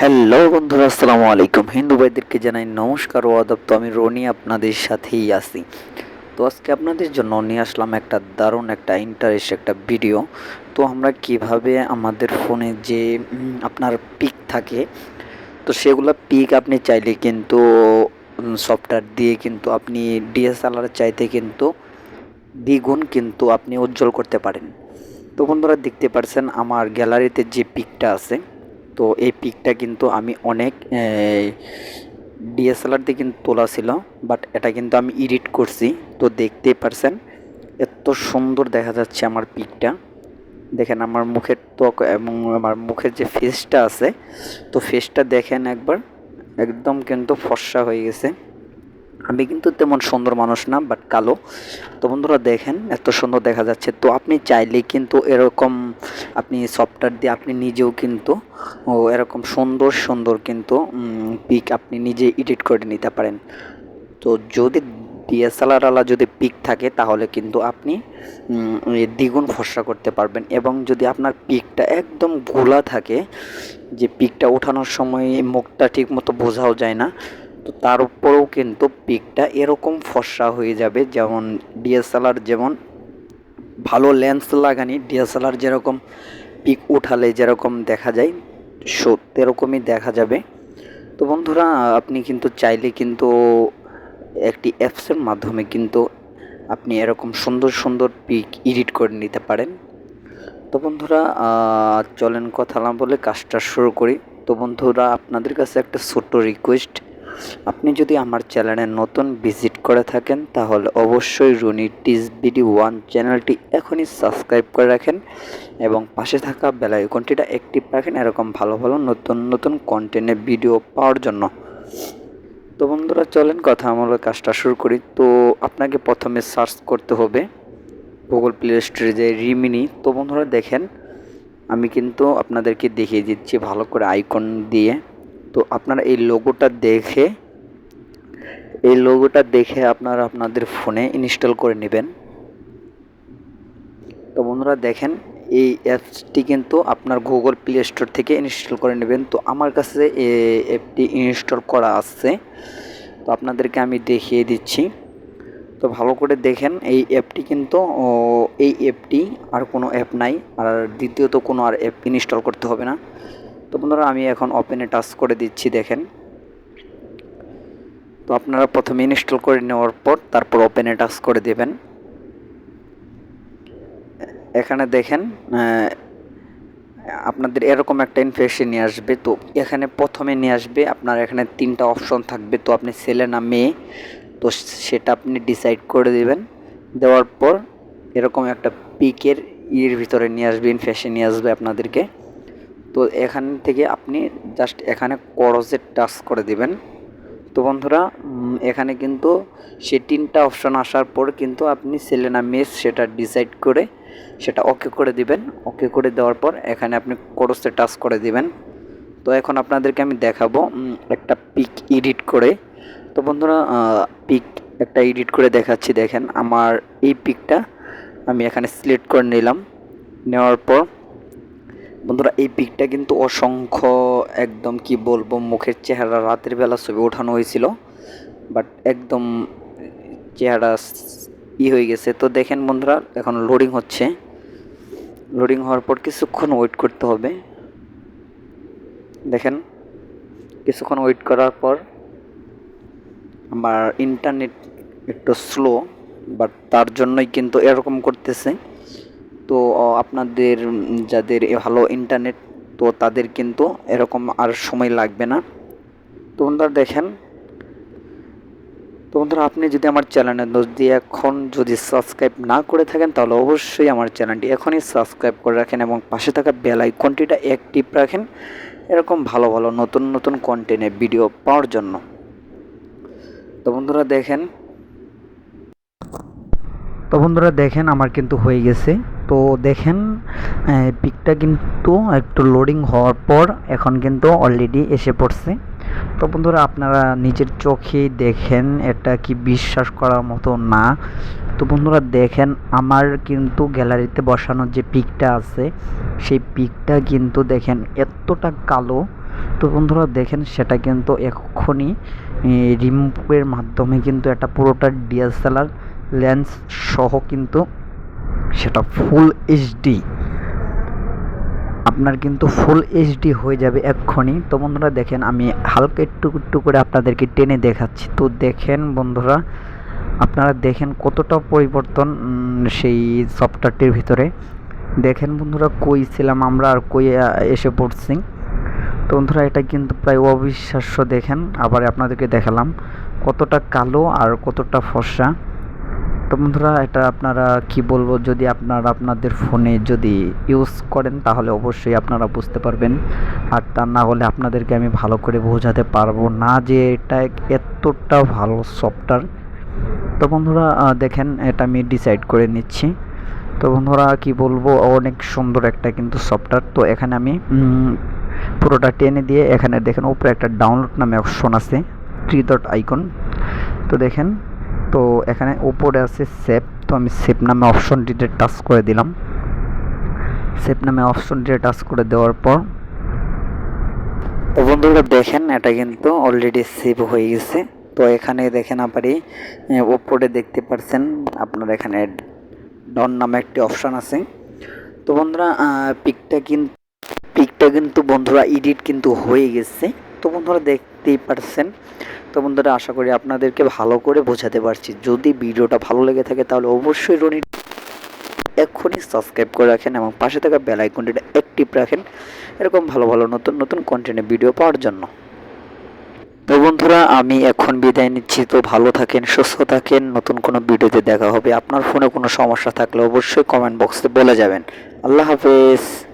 Hello বন্ধুরা, আসসালামু আলাইকুম। হিন্দু ভাইদেরকে জানাই নমস্কার ও আদব। তো আমি রনি আপনাদের সাথেই আছি। তো আজকে আপনাদের জন্য নিয়ে আসলাম একটা দারুণ, একটা ইন্টারেস্ট একটা ভিডিও তো আমরা কীভাবে আমাদের ফোনে যে আপনার পিক থাকে, তো সেগুলো পিক আপনি চাইলে কিন্তু সফটওয়্যার দিয়ে কিন্তু আপনি ডিএসএলআর চাইতে কিন্তু দ্বিগুণ কিন্তু আপনি উজ্জ্বল করতে পারেন। তো বন্ধুরা, দেখতে পারছেন আমার গ্যালারিতে যে পিকটা আছে তো এই পিকটা কিন্তু আমি অনেক ডিএসএলআর দিয়ে কিন্তু তোলা ছিল বাট এটা কিন্তু আমি এডিট করছি, তো দেখতেই পারছেন, এত সুন্দর দেখা যাচ্ছে আমার পিকটা। দেখেন আমার মুখের ত্বক এবং আমার মুখের যে ফেসটা আছে, তো ফেসটা দেখেন একবার, একদম কিন্তু ফর্সা হয়ে গেছে। আমি কিন্তু তেমন সুন্দর মানুষ না বাট কালো। তো বন্ধুরা দেখেন, এত সুন্দর দেখা যাচ্ছে। তো আপনি চাইলে কিন্তু এরকম আপনি সফটওয়্যার দিয়ে আপনি নিজেও কিন্তু, ও এরকম সুন্দর সুন্দর কিন্তু পিক আপনি নিজে এডিট করে নিতে পারেন। তো যদি ডিএসএলআর আলা যদি পিক থাকে, তাহলে কিন্তু আপনি দ্বিগুণ ফর্সা করতে পারবেন। এবং যদি আপনার পিকটা একদম গোলা থাকে, যে পিকটা ওঠানোর সময় মুখটা ঠিক মতো বোঝাও যায় না তো তার উপরেও কিন্তু পিকটা এরকম ফর্সা হয়ে যাবে, যেমন ডিএসএলআর যেমন ভালো লেন্স লাগানি, ডিএসএলআর যেরকম পিক উঠালে যেরকম দেখা যায় সো এরকমই দেখা যাবে। তো বন্ধুরা, আপনি কিন্তু চাইলে কিন্তু একটি অ্যাপসের মাধ্যমে কিন্তু আপনি এরকম সুন্দর সুন্দর পিক এডিট করে নিতে পারেন। তো বন্ধুরা চলেন কথা না বলে কাজটা শুরু করি। তো বন্ধুরা, আপনাদের কাছে একটা ছোট্ট রিকোয়েস্ট আপনি যদি আমার চ্যানেলে নতুন ভিজিট করে থাকেন, তাহলে অবশ্যই রুনি টিস বিডি ওয়ান চ্যানেলটি এখনই সাবস্ক্রাইব করে রাখেন এবং পাশে থাকা বেল আইকনটিটা অ্যাক্টিভ রাখেন এরকম ভালো ভালো নতুন নতুন কন্টেন্টের ভিডিও পাওয়ার জন্য। তো বন্ধুরা, চলেন কথা আমরা কাজটা শুরু করি। তো আপনাকে প্রথমে সার্চ করতে হবে গুগল প্লে স্টোরে যে রিমিনি তো বন্ধুরা, দেখেন, আমি কিন্তু আপনাদেরকে দেখিয়ে দিচ্ছি ভালো করে আইকন দিয়ে। তো আপনারা এই লোগোটা দেখে, এই লোগোটা দেখে আপনারা আপনাদের ফোনে ইনস্টল করে নেবেন। তো বন্ধুরা দেখেন, এই অ্যাপসটি কিন্তু আপনার গুগল প্লে স্টোর থেকে ইনস্টল করে নেবেন। তো আমার কাছে এই অ্যাপটি ইনস্টল করা আছে। তো আপনাদেরকে আমি দেখিয়ে দিচ্ছি। তো ভালো করে দেখেন, এই অ্যাপটি কিন্তু এই অ্যাপটি আর কোনো অ্যাপ নাই। আর দ্বিতীয়ত কোনো আর অ্যাপ ইনস্টল করতে হবে না। তো বন্ধুরা, আমি এখন ওপেনে টাচ করে দিচ্ছি, দেখেন। তো আপনারা প্রথমে ইনস্টল করে নেওয়ার পর তারপর ওপেনে টাচ করে দেবেন। এখানে দেখেন আপনাদের এরকম একটা ইনফেকশন নিয়ে আসবে। তো এখানে প্রথমে নিয়ে আসবে, আপনার এখানে তিনটা অপশন থাকবে। তো আপনি ছেলে না মেয়ে, তো সেটা আপনি ডিসাইড করে দেবেন। দেওয়ার পর এরকম একটা পিকের ইয়ের ভিতরে নিয়ে আসবে ইনফেকশন নিয়ে আসবে আপনাদেরকে। তো এখান থেকে আপনি জাস্ট এখানে করজে টাচ করে দিবেন। তো বন্ধুরা এখানে কিন্তু সে তিনটা অপশন আসার পর কিন্তু আপনি ছেলে না মেস সেটা ডিসাইড করে সেটা ওকে করে দিবেন। ওকে করে দেওয়ার পর এখানে আপনি করসে টাচ করে দিবেন। তো এখন আপনাদেরকে আমি দেখাবো একটা পিক এডিট করে। তো বন্ধুরা পিক একটা এডিট করে দেখাচ্ছি, দেখেন। আমার এই পিকটা আমি এখানে সিলেক্ট করে নিলাম। নেওয়ার পর বন্ধুরা, এই পিকটা কিন্তু অসংখ্য, একদম কি বলব, মুখের চেহারা রাতের বেলা ছবি ওঠানো হয়েছিল বাট একদম চেহারা ই হয়ে গেছে। তো দেখেন বন্ধুরা, এখন লোডিং হচ্ছে। লোডিং হওয়ার পর কিছুক্ষণ ওয়েট করতে হবে। দেখেন, কিছুক্ষণ ওয়েট করার পর আমার ইন্টারনেট একটু স্লো বাট তার জন্যই কিন্তু এরকম করতেছে। তো আপনাদের যাদের ভালো ইন্টারনেট তো তাদের কিন্তু এরকম আর সময় লাগবে না। তো বন্ধুরা দেখেন, তো বন্ধুরা আপনি যদি আমার চ্যানেলে দিয়ে এখন যদি সাবস্ক্রাইব না করে থাকেন, তাহলে অবশ্যই আমার চ্যানেলটি এখনই সাবস্ক্রাইব করে রাখেন এবং পাশে থাকা বেল আইকনটিটা অ্যাক্টিভ রাখেন, এরকম ভালো ভালো, নতুন নতুন কন্টেন্টের ভিডিও পাওয়ার জন্য। তো বন্ধুরা দেখেন, তো বন্ধুরা দেখেন আমার কিন্তু হয়ে গেছে। তো দেখেন পিকটা কিন্তু একটু লোডিং হওয়ার পর এখন কিন্তু অলরেডি এসে পড়ছে। তো বন্ধুরা, আপনারা নিজের চোখেই দেখেন, এটা কি বিশ্বাস করার মতো না। তো বন্ধুরা, দেখেন, আমার কিন্তু গ্যালারিতে বসানো যে পিকটা আছে, সেই পিকটা কিন্তু দেখেন এতটা কালো। তো বন্ধুরা, দেখেন, সেটা কিন্তু এক্ষুনি রিমুভের মাধ্যমে কিন্তু এটা পুরোটা ডিএসএলআর লেন্স সহ কিন্তু সেটা ফুল এইচডি আপনার কিন্তু ফুল এইচডি হয়ে যাবে এক্ষুনি। তো বন্ধুরা দেখেন, আমি হালকা একটু একটু করে আপনাদেরকে টেনে দেখাচ্ছি। তো দেখেন বন্ধুরা, আপনারা দেখেন কতটা পরিবর্তন সেই সফটওয়্যারটির ভিতরে। দেখেন বন্ধুরা, কই ছিলাম আমরা আর কই এসে পড়ছি। তো বন্ধুরা, এটা কিন্তু প্রায় অবিশ্বাস্য দেখেন। আবার আপনাদেরকে দেখালাম কতটা কালো আর কতটা ফর্সা। তো বন্ধুরা, এটা আপনারা কি বলব, যদি আপনারা আপনাদের ফোনে যদি ইউজ করেন, তাহলে অবশ্যই আপনারা বুঝতে পারবেন। আর তা না হলে আপনাদেরকে আমি ভালো করে বোঝাতে পারব না যে এটা এতটা ভালো সফটওয়্যার তো বন্ধুরা দেখেন, এটা আমি ডিসাইড করে নিচ্ছি। তো বন্ধুরা, কি বলব, অনেক সুন্দর একটা কিন্তু সফটওয়্যার তো এখানে আমি পুরোটা টেনে দিয়ে এখানে দেখেন, উপরে একটা ডাউনলোড নামে অপশন আছে থ্রি ডট আইকন তো দেখেন তো এখানে উপরে আছে সেভ তো আমি সেভ নামে অপশনটিতে টাচ করে দিলাম। সেভ নামে অপশনটিতে টাচ করে দেওয়ার পর, তো বন্ধুরা দেখেন, এটা কিন্তু অলরেডি সেভ হয়ে গেছে। তো এখানে দেখেন আবারই উপরে দেখতে পাচ্ছেন আপনার এখানে ডন নামে একটি অপশন আছে। তো বন্ধুরা পিকটা কিন্তু পিকটা কিন্তু বন্ধুরা এডিট কিন্তু হয়ে গেছে। তো বন্ধুরা দেখতেই পারছেন। তো বন্ধুরা আশা করি আপনাদেরকে ভালো করে বোঝাতে পারছি। যদি ভিডিওটা ভালো লেগে থাকে তাহলে অবশ্যই রনি এক্ষুনি সাবস্ক্রাইব করে রাখেন এবং পাশে থাকা বেল আইকনটিটা অ্যাক্টিভ রাখেন। এরকম ভালো ভালো, নতুন নতুন কন্টেন্টের ভিডিও পাওয়ার জন্য। তো বন্ধুরা আমি এখন বিদায় নিচ্ছি। তো ভালো থাকেন, সুস্থ থাকেন। নতুন কোনো ভিডিওতে দেখা হবে। আপনার ফোনে কোনো সমস্যা থাকলে অবশ্যই কমেন্ট বক্সে বলে যাবেন। আল্লাহ হাফেজ।